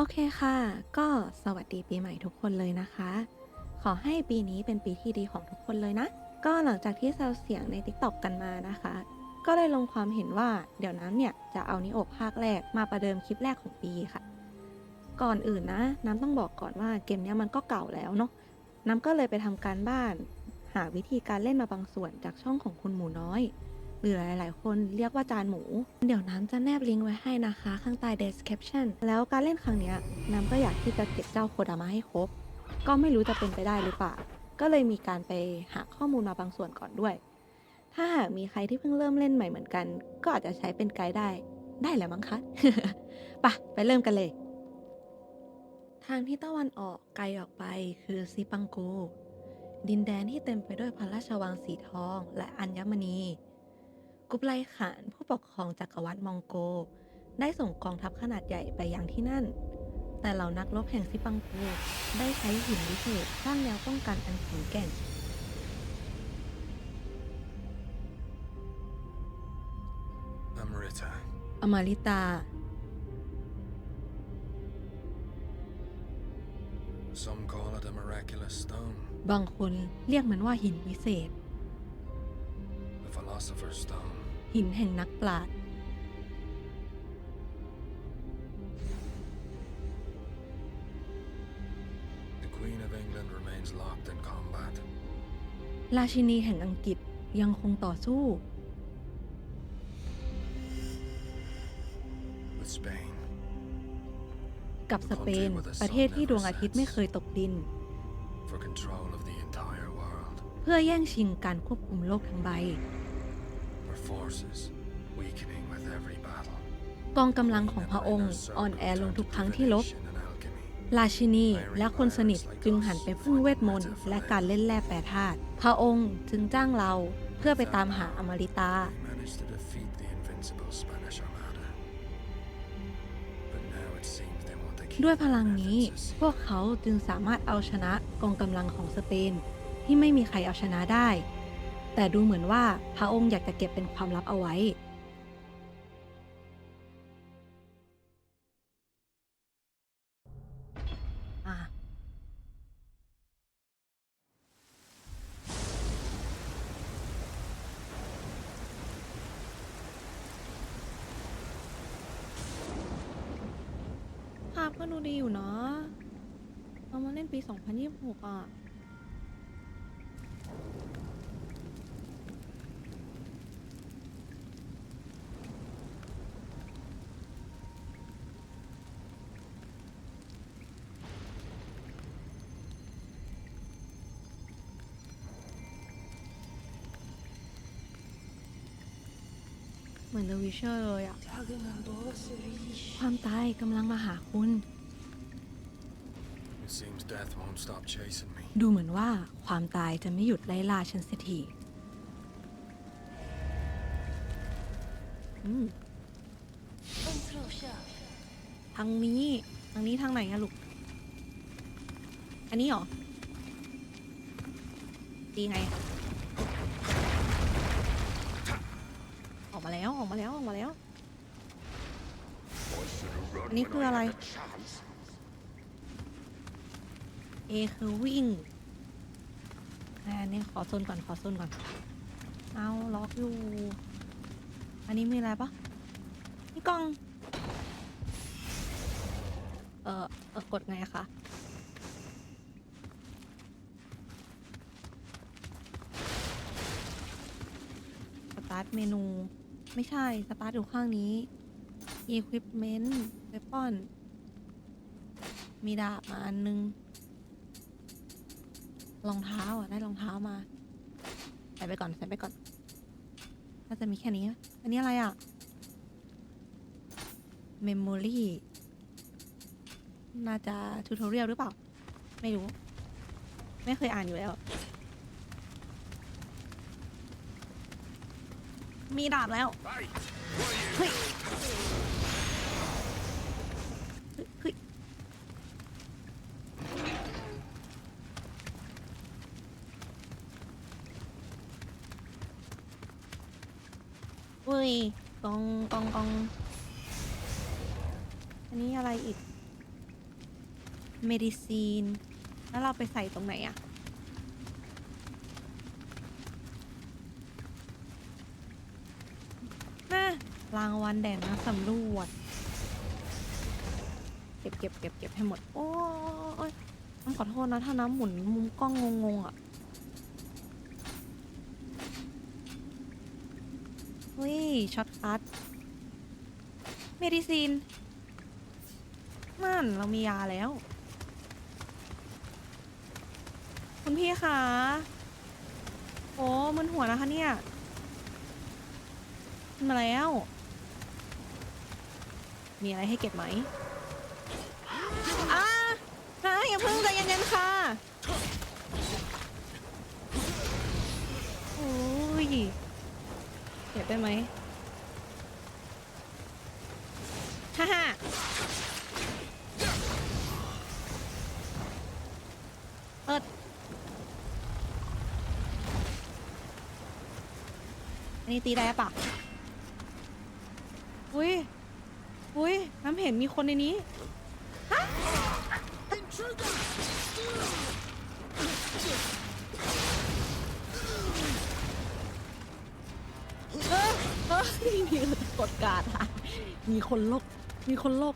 โอเคค่ะ ก็สวัสดีปีใหม่ทุกคนเลยนะคะ ขอให้ปีนี้เป็นปีที่ดีของทุกคนเลยนะ ก็หลังจากที่แซวเสียงใน t ิ k t o k กันมานะคะ ก็ได้ลงความเห็นว่าเดี๋ยวน้ำเนี่ยจะเอานิโอภาคแรกมาประเดิมคลิปแรกของปีค่ะ ก่อนอื่นนะ น้ำต้องบอกก่อนว่าเกมนี้มันก็เก่าแล้วเนาะ น้ำก็เลยไปทำการบ้าน หาวิธีการเล่นมาบางส่วนจากช่องของคุณหมูน้อย หรือหลายๆ คนเรียกว่าจานหมู เดี๋ยวน้ำจะแนบลิงก์ไว้ให้นะคะ ข้างใต้ description แล้วการเล่นครั้งเนี้ยน้ำก็อยากที่จะเก็บเจ้าโคดามาให้ครบ ก็ไม่รู้จะเป็นไปได้หรือเปล่า ก็เลยมีการไปหาข้อมูลมาบางส่วนก่อนด้วย ถ้าหากมีใครที่เพิ่งเริ่มเล่นใหม่เหมือนกัน ก็อาจจะใช้เป็นไกด์ได้ ได้แหละมั้งคะปะไปเริ่มกันเลย ทางที่ตะวันออกไกลออกไปคือซิปังโกดินแดนที่เต็มไปด้วยพระราชวังสีทองและอัญมณี กุบไลขานผู้ปกครองจักรวรรดิมองโก ได้ส่งกองทัพขนาดใหญ่ไปยังที่นั่น แต่เหล่านักรบแห่งซิปังโกได้ใช้หินวิเศษสร้างแนวป้องกันอันแข็งแกร่ง Amrita. อมาริตา Some call it a miraculous stone, บางคนเรียกมันว่าหินวิเศษ the philosopher's stone. หินแห่งนักปราชญ์ The Queen of England remains locked in combat. ราชินีแห่งอังกฤษยังคงต่อสู้ With Spain, กับสเปน ประเทศที่ดวงอาทิตย์ไม่เคยตกดิน for control of the entire world. เพื่อแย่งชิงการควบคุมโลกทั้งใบ Her forces weakening with every battle. กองกำลังของพระองค์อ่อนแอลงทุกครั้งที่ลบ Divination and alchemy. ราชินีและคนสนิทจึงหันไปพึ่งเวทมนต์และการเล่นแร่แปรธาตุ พระองค์จึงจ้างเราเพื่อไปตามหาอมริตา They managed to defeat the invincible Spanish Armada. But now it seems they want to keep ด้วยพ their ลังนี้ methods a พวกเขาจึงสามารถเอาชนะกองกำลังของสเปน ที่ไม่มีใครเอาชนะได้ แต่ดูเหมือนว่าพระองค์อยากจะเก็บเป็นความลับเอาไว้ อะภาพก็ดูดีอยู่เนาะเรามาเล่นปี 2026 อะ มือน The Witcher เลยอะความตายกำลังมาหาคุณ It seems death won't stop chasing me. ดูเหมือนว่าความตายจะไม่หยุดไล่ล่าฉันเสียทีอืมทางนี้ทางนี้ทางไหนอะลูก อันนี้เหรอ ดีไงออ มาแล้วออกมาแล้วออกมาแล้ว อันนี้คืออะไร เอคือวิ่งอันนี้ขอโซนก่อนขอโซนก่อน เอาล็อกอยู่ อันนี้มีอะไรปะนี่กล้อง เออเออกดไงคะสตาร์ทเมนู ไม่ใช่สตาร์ทอยู่ข้างนี้ Equipment Weapon มีดาบมาอันนึง รองเท้าอะ ได้รองเท้ามา ใส่ไปก่อน ใส่ไปก่อน น่าจะมีแค่นี้ อันนี้อะไรอะ Memory น่าจะทูทอเรียลหรือเปล่า ไม่รู้ ไม่เคยอ่านอยู่แล้ว มีดาบแล้วเฮ้ยเฮ้ยอุ้ยกองกองกองอันนี้อะไรอีก เมดิซีน แล้วเราไปใส่ตรงไหนอะน่า รางวัลแด่นักสำรวจ เก็บเก็บเก็บเก็บให้หมด โอ้ยน้ำขอโทษนะ ถ้าน้ำหมุนมุมกล้องงงๆอะเฮ้ยช็อตคัทเมดิซีนนั่นเรามียาแล้ว คุณพี่คะโอ้มึนหัวนะคะเนี่ยมาแล้ว มีอะไรให้เก็บไหมอ่านะอย่าเพิ่งใจเย็นๆค่ะโอ้ยเก็บได้ไหมฮ่าฮ่าเปิดอันนี้ตีได้ปะอุ้ย อุ้ยน้ำเห็นมีคนในนี้เออเออมีกดการ์ดค่ะมีคนลบมีคนลบ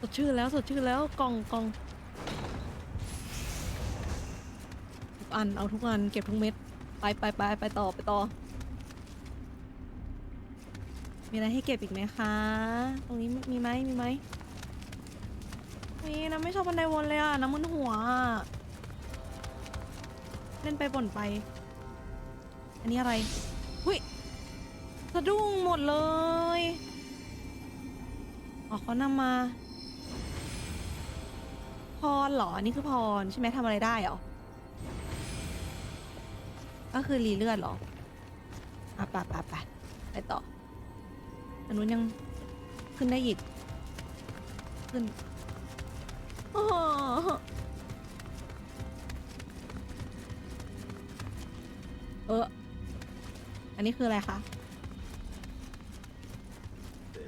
สดชื่นแล้วสดชื่นแล้วกล่องกล่องทุกอันเอาทุกอันเก็บทุกเม็ด ไปไปไปไปต่อไปต่อ มีอะไรให้เก็บอีกไหมคะ ตรงนี้มีไหมมีไหมนี่น้ำไม่ชอบบันไดวนเลยอะน้ำมึนหัว เล่นไปบ่นไป อันนี้อะไรหุยสะดุ้งหมดเลยอ๋อเขานำมา พรเหรออันนี้คือพรใช่ไหมทำอะไรได้เหรอ ก็คือรีเลือดเหรออะไปไปไปไปต่อ อันนู้นยังขึ้นได้อีก ขึ้นโอ้เออ อันนี้คืออะไรคะ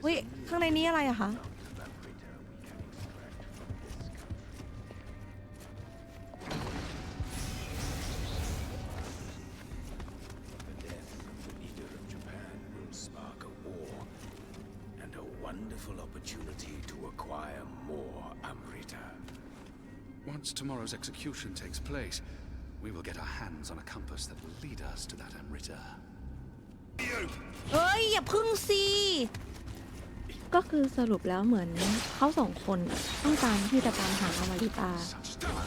อุ้ยข้างในนี้อะไรอะคะ acquire more Amrita. Once tomorrow's execution takes place, we will get our hands on a compass that will lead us to that Amrita. เอ้ย อย่าพึ่งสิ ก็คือสรุปแล้วเหมือนเขาสองคนน่ะต้องการที่จะตามหาอมาริตา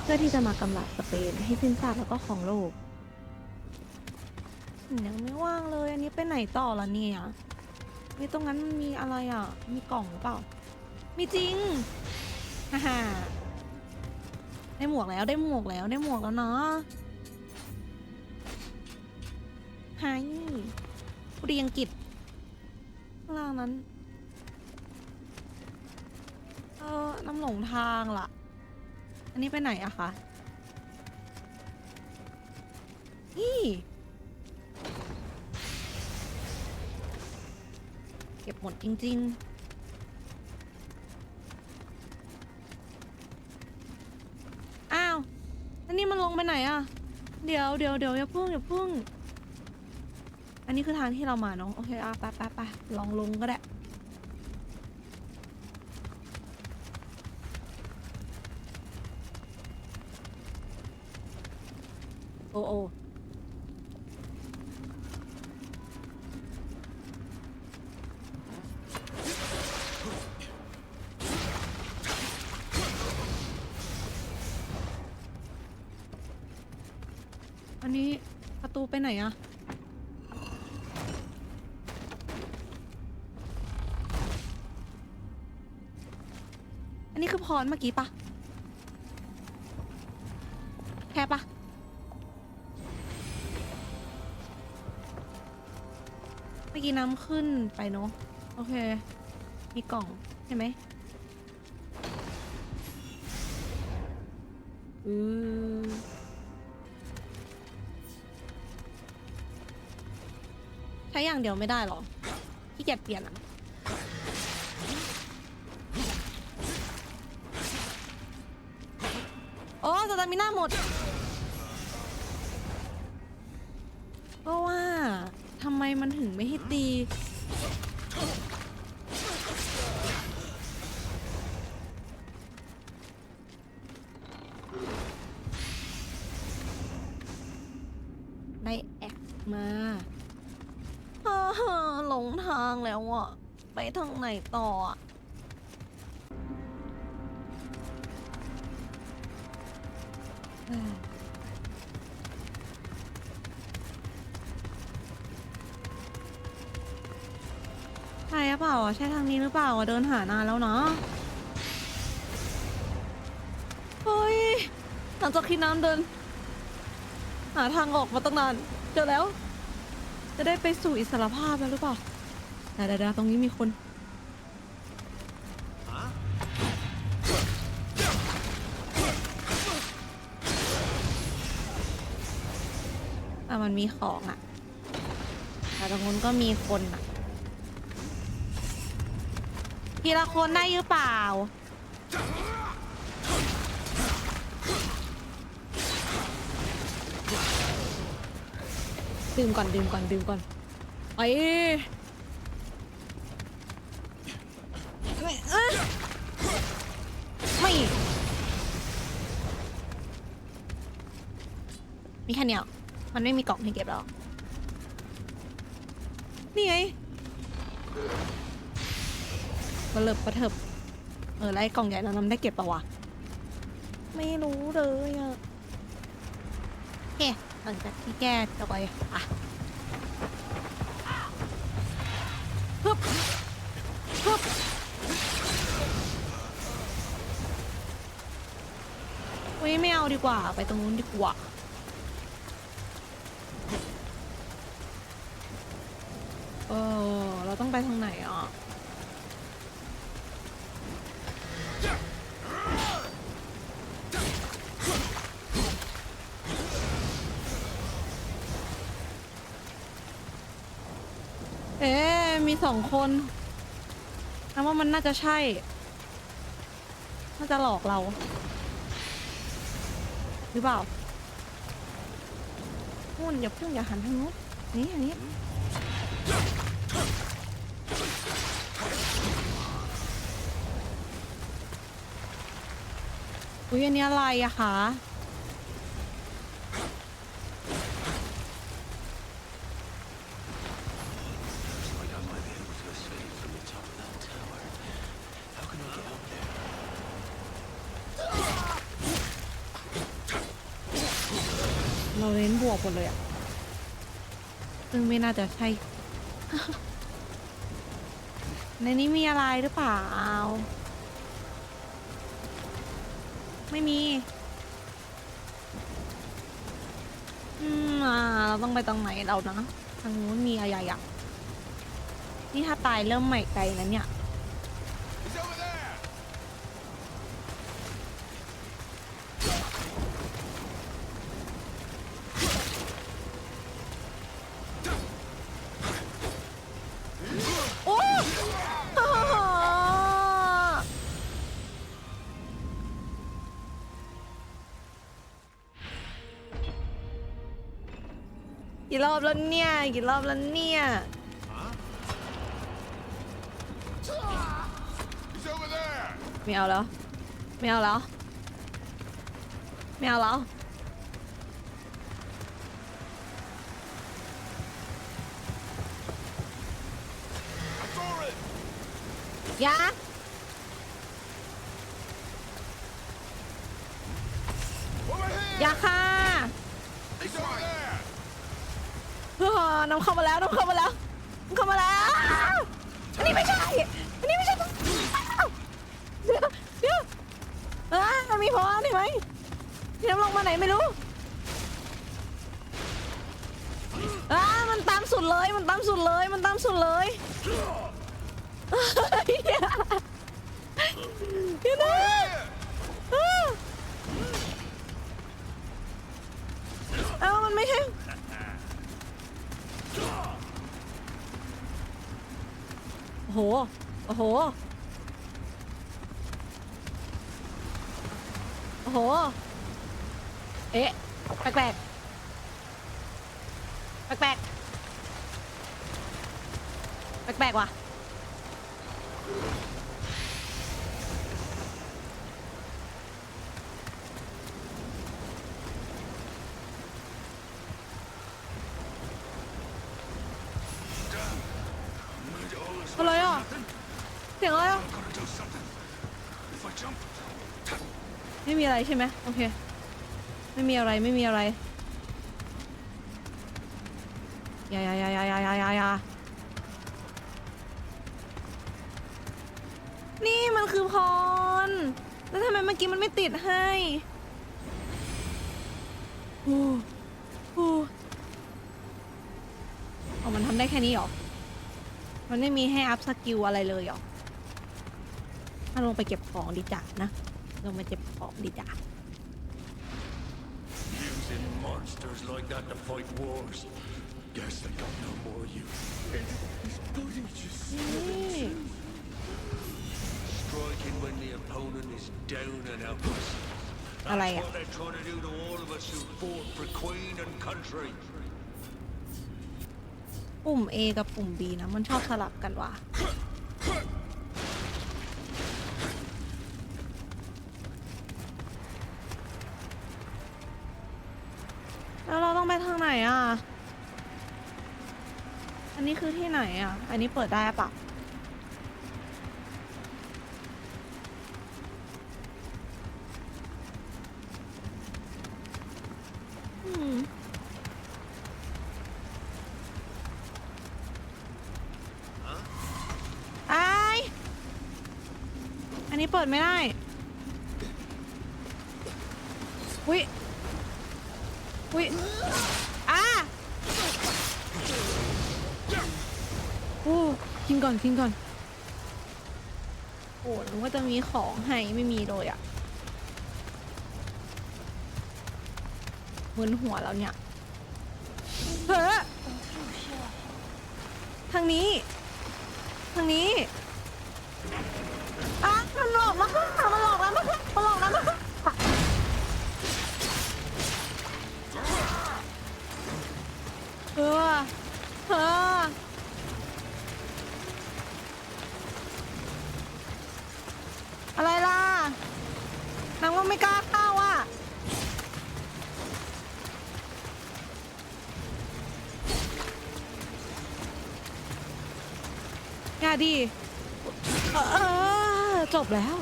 เพื่อที่จะมากำลับสเปนให้สิ้นซากแล้วก็ของโลกยังไม่ว่างเลย อันนี้ไปไหนต่อละเนี่ยมีตรงนั้นมันมีอะไรอะ มีกล่องหรือเปล่า มีจริงฮ่าฮ่าได้หมวกแล้วได้หมวกแล้วได้หมวกแล้วเนาะไฮเรียงกิจข้างล่างนั้น เออน้ำหลงทางล่ะ อันนี้ไปไหนอะคะนี่เก็บหมดจริง ๆ อ้าวแล้ว นี่มันลงไปไหนอะเดี๋ยวเดี๋ยวเดี๋ยวอย่าพุ่งอย่าพุ่ง อันนี้คือทางที่เรามาเนาะโอเคอะไปไปไปลองลงก็ได้โอโอ นี้ประตูไปไหนอะอันนี้คือพรเมื่อกี้ปะแค่ปะเมื่อกี้น้ำขึ้นไปเนาะโอเค มีกล่องใช่ไหมอือ ใช้อย่างเดียวไม่ได้หรอขี้เกียจเปลี่ยนอะโอ้สตาร์มิน่าหมดเพราะว่าทำไมมันถึงไม่ให้ตี หลงทางแล้วอะไปทางไหนต่ออะใช่หรือเปล่าอะใช่ทางนี้หรือเปล่าอะเดินหานานแล้วเนาะเฮ้ยหลังจากที่น้ำเดิน หาทางออกมาตั้งนานเจอแล้ว จะได้ไปสู่อิสรภาพแล้วหรือเปล่าเดี๋ยวเดี๋ยวเดี๋ยวตรงนี้มีคน อะมันมีของอะ แต่ตรงนู้นก็มีคนอะ ทีละคนได้หรือเปล่า ดื่มก่อนดื่มก่อนดื่มก่อนไอ้ไม่ มีแค่เนี้ยมันไม่มีกล่องให้เก็บแล้วนี่ไงกระเลิบกระเถิบเออไล่กล่องใหญ่แล้วน้ำได้เก็บปะวะ ไม่รู้เลยอะโอเค หลังจากที่แก้จะไปอะฮึบฮึบอุ้ยไม่เอาดีกว่า ไปตรงนู้นดีกว่าเออเราต้องไปทางไหนอะ เอ๊ะมี สองคนนะว่ามันน่าจะใช่ น่าจะหลอกเรา หรือเปล่าหุ่นอย่าเพิ่งอย่าหันทางนู้นนี่อันนี้อุ้ยอันนี้อะไรอะคะ Like I might be able to escape from the top of that tower. How can I get up there? เราเน้นบวก หมดเลยอะซึ่งไม่น่าจะใช่ ในนี้มีอะไรหรือเปล่า ไม่มี อืมอ่าเราต้องไปตรงไหนเรานะ ทางนู้นมีอะไรอะนี่ถ้าตายเริ่มใหม่ไกลนะเนี่ย รอบแล้วเนี่ย กี่รอบแล้วเนี่ย He's over there! ไม่เอาแล้ว ไม่เอาแล้ว ไม่เอาแล้ว I saw it! อยา Over here! อย่าค่ะ He's over there! น้ำเข้ามาแล้วน้ำเข้ามาแล้วน้ำเข้ามาแล้วอันนี้ไม่ใช่อันนี้ไม่ใช่เดี๋ยวเดี๋ยวอ่ามันมีพอนี่ไหมที่น้ำลงมาไหนไม่รู้อ่ามันตามสุดเลยมันตามสุดเลยมันตามสุดเลยเฮ้ยเดี๋ยวเดี๋ยวนะอ่าเอ้ามันไม่ใช่ โอ้โห โอ้โห โอ้โห เอ๊ะ แปลกแปลกแปลกแปลกแปลกแปลกว่ะ อะไรอะ เสียงอะไรอะ Gotta do something. If I jump, ไม่มีอะไรใช่ไหมโอเค ไม่มีอะไรไม่มีอะไรอย่าอย่าอย่าอย่าอย่าอย่าอย่ายานี่มันคือพร แล้วทำไมเมื่อกี้มันไม่ติดให้โอ้โหอ๋อมันทำได้แค่นี้หรอ มันไม่มีให้อัพสกิลอะไรเลยหรอ ถ้าลงไปเก็บของดีจ้ะนะ ลงมาเก็บของดีจ้ะ Using monsters like that to fight wars. Guess they got no more use. It's bloody just นี่ striking when the opponent is down and helpless. อะไร That's อะ what they're trying to do to all of us who fought for Queen and country. ปุ่ม A กับปุ่ม B นะ มันชอบสลับกันว่ะ แล้วเราต้องไปทางไหนอะ อันนี้คือที่ ไหนอะ อันนี้เปิดได้ปะอืมไอายอันนี้เปิดไม่ได้ อุ้ยอุ้ยอ่าโอ้ กินก่อนกินก่อน โอ้นึกว่าจะมีของให้ไม่มีเลยอะ่ะมึนหัวแล้วเนี่ยเฮ้อทางนี้ ทางนี้อะมันหลอกมาค่ะมันหลอกแล้วมาค่ะมันหลอกแล้วมาค่ะเออเอออะไรล่ะนางว่า ไม่กล้าเข้าอะอย่าดีเออเออจบแล้ว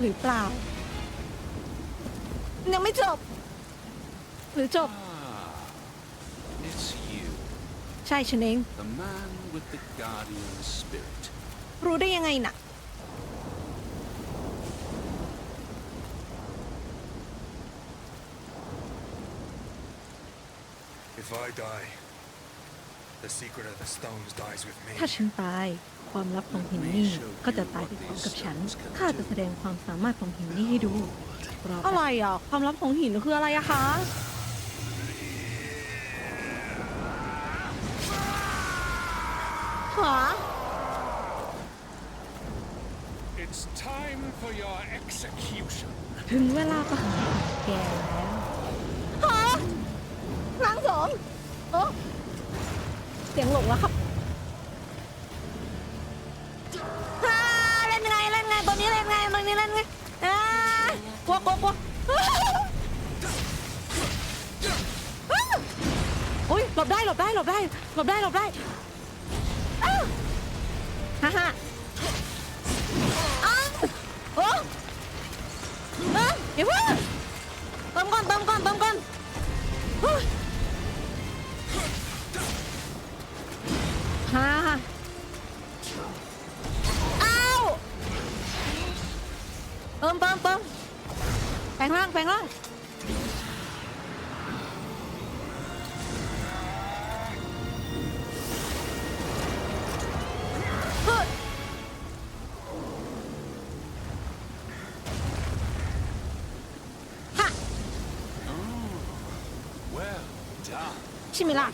หรือเปล่า ยังไม่จบ หรือจบ it's you, ใช่ฉันเอง the man with the guardian spirit. รู้ได้ยังไงน่ะ If I die, the secret of the stones dies with me. ถ้าฉันตายความลับของหินนี่ก็จะตายไปพร้อมกับฉัน ข้าจะแสดงความสามารถของหินนี่ให้ดูอะไรอะ ความลับของหินคืออะไรอะคะ หา It's time for your execution. ถึงเวลาประหารของแกแล้ว สียงหลงแล้วครับฮ่าเล่นไงเล่นไงตัวนี้เล่นไงตัวนี้เล่นไงอ่ากลัวกลัวกลัวอ้าวอุ้ยหลบได้หลบได้หลบได้หลบได้หลบได้อ้าวฮ่าฮ่า ช่ไหมล่ะ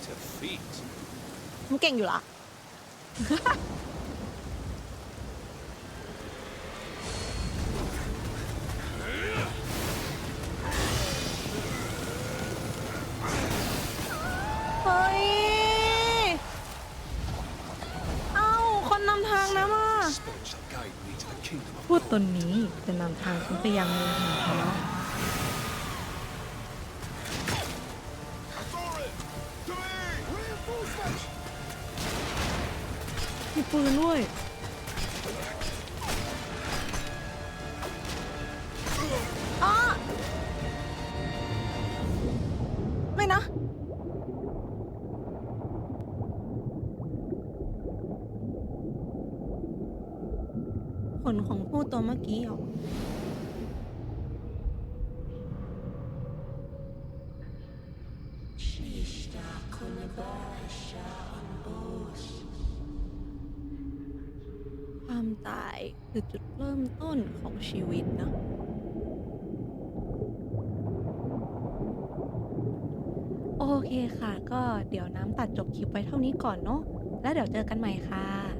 มึงเก่งอยู่ละ เฮ้ย เอ้า คนนำทางนะมา พูดตนนี้จะนำทางคุณไปยังเมืองแห่งพระ ด้วยอ้าไม่นะ ผลของผู้ตัวเมื่อกี้เหรอ ต้นของชีวิตนะโอเคค่ะ ก็เดี๋ยวน้ำตัดจบคลิปไว้เท่านี้ก่อนเนาะแล้วเดี๋ยวเจอกันใหม่ค่ะ